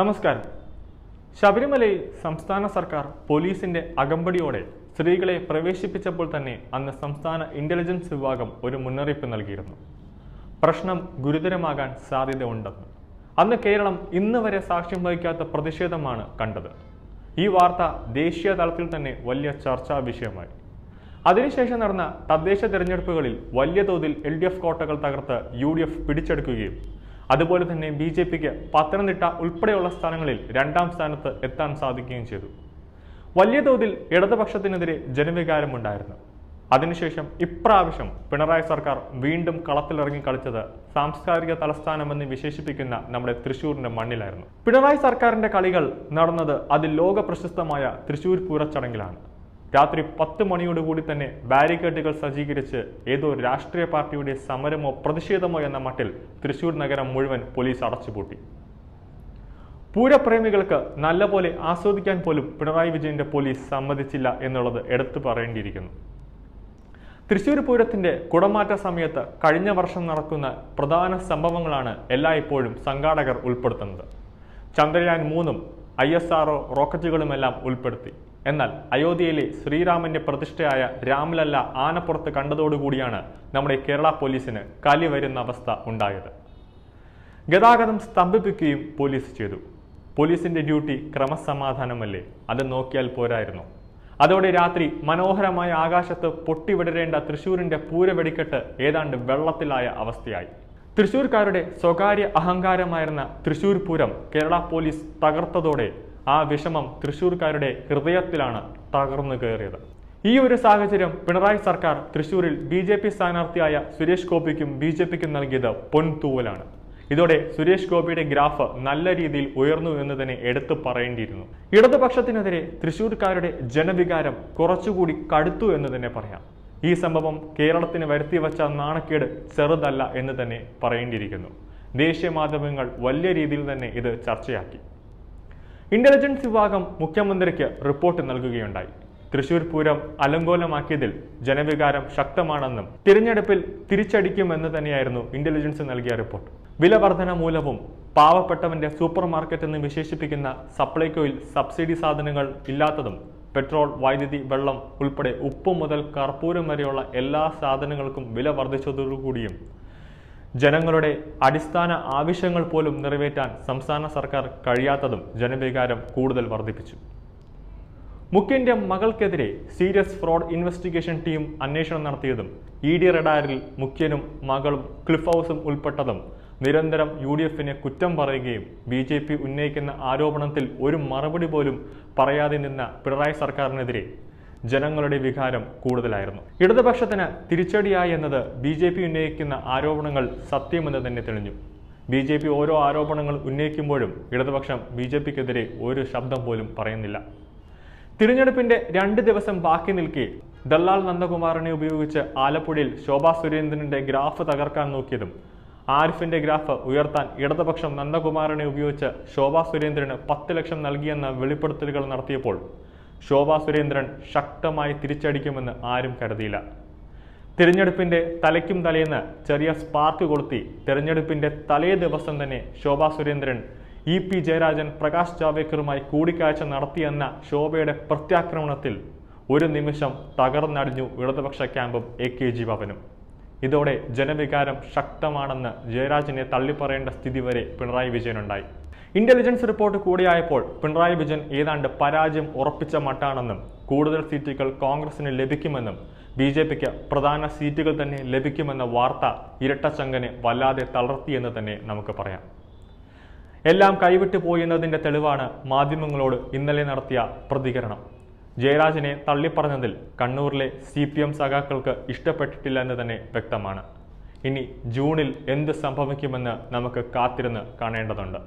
നമസ്കാരം. ശബരിമലയിൽ സംസ്ഥാന സർക്കാർ പോലീസിന്റെ അകമ്പടിയോടെ സ്ത്രീകളെ പ്രവേശിപ്പിച്ചപ്പോൾ തന്നെ അന്ന് സംസ്ഥാന ഇന്റലിജൻസ് വിഭാഗം ഒരു മുന്നറിയിപ്പ് നൽകിയിരുന്നു. പ്രശ്നം ഗുരുതരമാകാൻ സാധ്യതയുണ്ടെന്ന് അന്ന് കേരളം ഇന്ന് വരെ സാക്ഷ്യം വഹിക്കാത്ത പ്രതിഷേധമാണ് കണ്ടത്. ഈ വാർത്ത ദേശീയ തലത്തിൽ തന്നെ വലിയ ചർച്ചാ വിഷയമായി. അതിനുശേഷം നടന്ന തദ്ദേശ തെരഞ്ഞെടുപ്പുകളിൽ വലിയ തോതിൽ എൽ ഡി എഫ് കോട്ടകൾ തകർത്ത് യു ഡി എഫ് പിടിച്ചെടുക്കുകയും അതുപോലെ തന്നെ ബി ജെ പിക്ക് പത്തനംതിട്ട ഉൾപ്പെടെയുള്ള സ്ഥലങ്ങളിൽ രണ്ടാം സ്ഥാനത്ത് എത്താൻ സാധിക്കുകയും ചെയ്തു. വലിയ തോതിൽ ഇടതുപക്ഷത്തിനെതിരെ ജനവികാരമുണ്ടായിരുന്നു അതിനുശേഷം ഇപ്രാവശ്യം പിണറായി സർക്കാർ വീണ്ടും കളത്തിലിറങ്ങി കളിച്ചത് സാംസ്കാരിക തലസ്ഥാനമെന്ന് വിശേഷിപ്പിക്കുന്ന നമ്മുടെ തൃശൂരിന്റെ മണ്ണിലായിരുന്നു. പിണറായി സർക്കാരിന്റെ കളികൾ നടന്നത് അതിൽ ലോക പ്രശസ്തമായ തൃശ്ശൂർ പൂരച്ചടങ്ങിലാണ്. രാത്രി പത്ത് മണിയോടുകൂടി തന്നെ ബാരിക്കേഡുകൾ സജ്ജീകരിച്ച് ഏതോ രാഷ്ട്രീയ പാർട്ടിയുടെ സമരമോ പ്രതിഷേധമോ എന്ന മട്ടിൽ തൃശൂർ നഗരം മുഴുവൻ പോലീസ് അടച്ചുപൂട്ടി. പൂരപ്രേമികൾക്ക് നല്ലപോലെ ആസ്വദിക്കാൻ പോലും പിണറായി വിജയന്റെ പോലീസ് സമ്മതിച്ചില്ല എന്നുള്ളത് എടുത്തു പറയേണ്ടിയിരിക്കുന്നു. തൃശ്ശൂർ പൂരത്തിന്റെ കുടമാറ്റ സമയത്ത് കഴിഞ്ഞ വർഷം നടക്കുന്ന പ്രധാന സംഭവങ്ങളാണ് എല്ലായ്പ്പോഴും സംഘാടകർ ഉൾപ്പെടുത്തുന്നത്. ചന്ദ്രയാൻ മൂന്നും ഐ എസ് ആർഒ റോക്കറ്റുകളുമെല്ലാം ഉൾപ്പെടുത്തി. എന്നാൽ അയോധ്യയിലെ ശ്രീരാമന്റെ പ്രതിഷ്ഠയായ രാമലല്ല ആനപ്പുറത്ത് കണ്ടതോടുകൂടിയാണ് നമ്മുടെ കേരള പോലീസിന് കലി വരുന്ന അവസ്ഥ ഉണ്ടായത്. ഗതാഗതം സ്തംഭിപ്പിക്കുകയും പോലീസ് ചെയ്തു. പോലീസിന്റെ ഡ്യൂട്ടി ക്രമസമാധാനമല്ലേ? അത് നോക്കിയാൽ പോരായിരുന്നു. അതോടെ രാത്രി മനോഹരമായ ആകാശത്ത് പൊട്ടിവിടരേണ്ട തൃശൂരിന്റെ പൂരവെടിക്കെട്ട് ഏതാണ്ട് വെള്ളത്തിലായ അവസ്ഥയായി. തൃശൂർക്കാരുടെ സ്വകാര്യ അഹങ്കാരമായിരുന്ന തൃശൂർ പൂരം കേരള പോലീസ് തകർത്തതോടെ ആ വിഷമം തൃശ്ശൂർക്കാരുടെ ഹൃദയത്തിലാണ് തകർന്നു കയറിയത്. ഈ ഒരു സാഹചര്യം പിണറായി സർക്കാർ തൃശൂരിൽ ബി ജെ പി സ്ഥാനാർത്ഥിയായ സുരേഷ് ഗോപിക്കും ബി ജെ പിക്കും നൽകിയത് പൊൻതൂവലാണ്. ഇതോടെ സുരേഷ് ഗോപിയുടെ ഗ്രാഫ് നല്ല രീതിയിൽ ഉയർന്നു എന്ന് തന്നെ എടുത്തു പറയേണ്ടിയിരുന്നു. ഇടതുപക്ഷത്തിനെതിരെ തൃശൂർക്കാരുടെ ജനവികാരം കുറച്ചുകൂടി കടുത്തു എന്ന് തന്നെ പറയാം. ഈ സംഭവം കേരളത്തിന് വരുത്തി വച്ച നാണക്കേട് ചെറുതല്ല എന്ന് തന്നെ പറയേണ്ടിയിരിക്കുന്നു. ദേശീയ മാധ്യമങ്ങൾ വലിയ രീതിയിൽ തന്നെ ഇത് ചർച്ചയാക്കി. ഇന്റലിജൻസ് വിഭാഗം മുഖ്യമന്ത്രിക്ക് റിപ്പോർട്ട് നൽകുകയുണ്ടായി. തൃശൂർ പൂരം അലങ്കോലമാക്കിയതിൽ ജനവികാരം ശക്തമാണെന്നും തിരഞ്ഞെടുപ്പിൽ തിരിച്ചടിക്കുമെന്ന് തന്നെയായിരുന്നു ഇന്റലിജൻസ് നൽകിയ റിപ്പോർട്ട് വില വർധന മൂലവും പാവപ്പെട്ടവന്റെ സൂപ്പർ മാർക്കറ്റ് എന്ന് വിശേഷിപ്പിക്കുന്ന സപ്ലൈകോയിൽ സബ്സിഡി സാധനങ്ങൾ ഇല്ലാത്തതും പെട്രോൾ വൈദ്യുതി വെള്ളം ഉൾപ്പെടെ ഉപ്പ് മുതൽ കർപ്പൂരം വരെയുള്ള എല്ലാ സാധനങ്ങൾക്കും വില വർദ്ധിച്ചതോടുകൂടിയും ജനങ്ങളുടെ അടിസ്ഥാന ആവശ്യങ്ങൾ പോലും നിറവേറ്റാൻ സംസ്ഥാന സർക്കാർ കഴിയാത്തതും ജനവികാരം കൂടുതൽ വർദ്ധിപ്പിച്ചു. മുഖ്യന്റെ മകൾക്കെതിരെ സീരിയസ് ഫ്രോഡ് ഇൻവെസ്റ്റിഗേഷൻ ടീം അന്വേഷണം നടത്തിയതും ഇ ഡി റഡാറിൽ മുഖ്യനും മകളും ക്ലിഫ് ഹൗസും ഉൾപ്പെട്ടതും നിരന്തരം യു ഡി എഫിനെ കുറ്റം പറയുകയും ബി ജെ പി ഉന്നയിക്കുന്ന ആരോപണത്തിൽ ഒരു മറുപടി പോലും പറയാതെ നിന്ന പിണറായി സർക്കാരിനെതിരെ ജനങ്ങളുടെ വികാരം കൂടുതലായിരുന്നു. ഇടതുപക്ഷത്തിന് തിരിച്ചടിയായി എന്നത് ബി ജെ പി ഉന്നയിക്കുന്ന ആരോപണങ്ങൾ സത്യമെന്ന് തന്നെ തെളിഞ്ഞു. ബി ജെ പി ഓരോ ആരോപണങ്ങൾ ഉന്നയിക്കുമ്പോഴും ഇടതുപക്ഷം ബി ജെ പിക്കെതിരെ ഒരു ശബ്ദം പോലും പറയുന്നില്ല. തിരഞ്ഞെടുപ്പിന്റെ രണ്ട് ദിവസം ബാക്കി നിൽക്കെ ദല്ലാൽ നന്ദകുമാറിനെ ഉപയോഗിച്ച് ആലപ്പുഴയിൽ ശോഭാ സുരേന്ദ്രന്റെ ഗ്രാഫ് തകർക്കാൻ നോക്കിയതും ആരിഫിന്റെ ഗ്രാഫ് ഉയർത്താൻ ഇടതുപക്ഷം നന്ദകുമാറിനെ ഉപയോഗിച്ച് ശോഭാ സുരേന്ദ്രന് പത്ത് ലക്ഷം നൽകിയെന്ന വെളിപ്പെടുത്തലുകൾ നടത്തിയപ്പോൾ ശോഭാ സുരേന്ദ്രൻ ശക്തമായി തിരിച്ചടിക്കുമെന്ന് ആരും കരുതിയില്ല. തിരഞ്ഞെടുപ്പിന്റെ തലയ്ക്കും തലേന്ന് ചെറിയ സ്പാർക്ക് കൊളുത്തി തിരഞ്ഞെടുപ്പിന്റെ തലേ ദിവസം തന്നെ ശോഭാ സുരേന്ദ്രൻ ഇ പി ജയരാജൻ പ്രകാശ് ജാവേക്കറുമായി കൂടിക്കാഴ്ച നടത്തിയെന്ന ശോഭയുടെ പ്രത്യാക്രമണത്തിൽ ഒരു നിമിഷം തകർന്നടിഞ്ഞു ഇടതുപക്ഷ ക്യാമ്പും എ കെ ജി ഭവനും ഇതോടെ ജനവികാരം ശക്തമാണെന്ന് ജയരാജനെ തള്ളിപ്പറയേണ്ട സ്ഥിതി വരെ പിണറായി വിജയനുണ്ടായി. ഇന്റലിജൻസ് റിപ്പോർട്ട് കൂടിയായപ്പോൾ പിണറായി വിജയൻ ഏതാണ്ട് പരാജയം ഉറപ്പിച്ച മട്ടാണെന്നും കൂടുതൽ സീറ്റുകൾ കോൺഗ്രസിന് ലഭിക്കുമെന്നും ബി ജെ പിക്ക് പ്രധാന സീറ്റുകൾ തന്നെ ലഭിക്കുമെന്ന വാർത്ത ഇരട്ടച്ചങ്കനെ വല്ലാതെ തളർത്തിയെന്ന് തന്നെ നമുക്ക് പറയാം. എല്ലാം കൈവിട്ടു പോയെന്നതിന്റെ തെളിവാണ് മാധ്യമങ്ങളോട് ഇന്നലെ നടത്തിയ പ്രതികരണം. ജയരാജനെ തള്ളിപ്പറഞ്ഞതിൽ കണ്ണൂരിലെ സി പി എം സഖാക്കൾക്ക് ഇഷ്ടപ്പെട്ടിട്ടില്ല എന്ന് തന്നെ വ്യക്തമാണ്. ഇനി ജൂണിൽ എന്ത് സംഭവിക്കുമെന്ന് നമുക്ക് കാത്തിരുന്ന് കാണേണ്ടതുണ്ട്.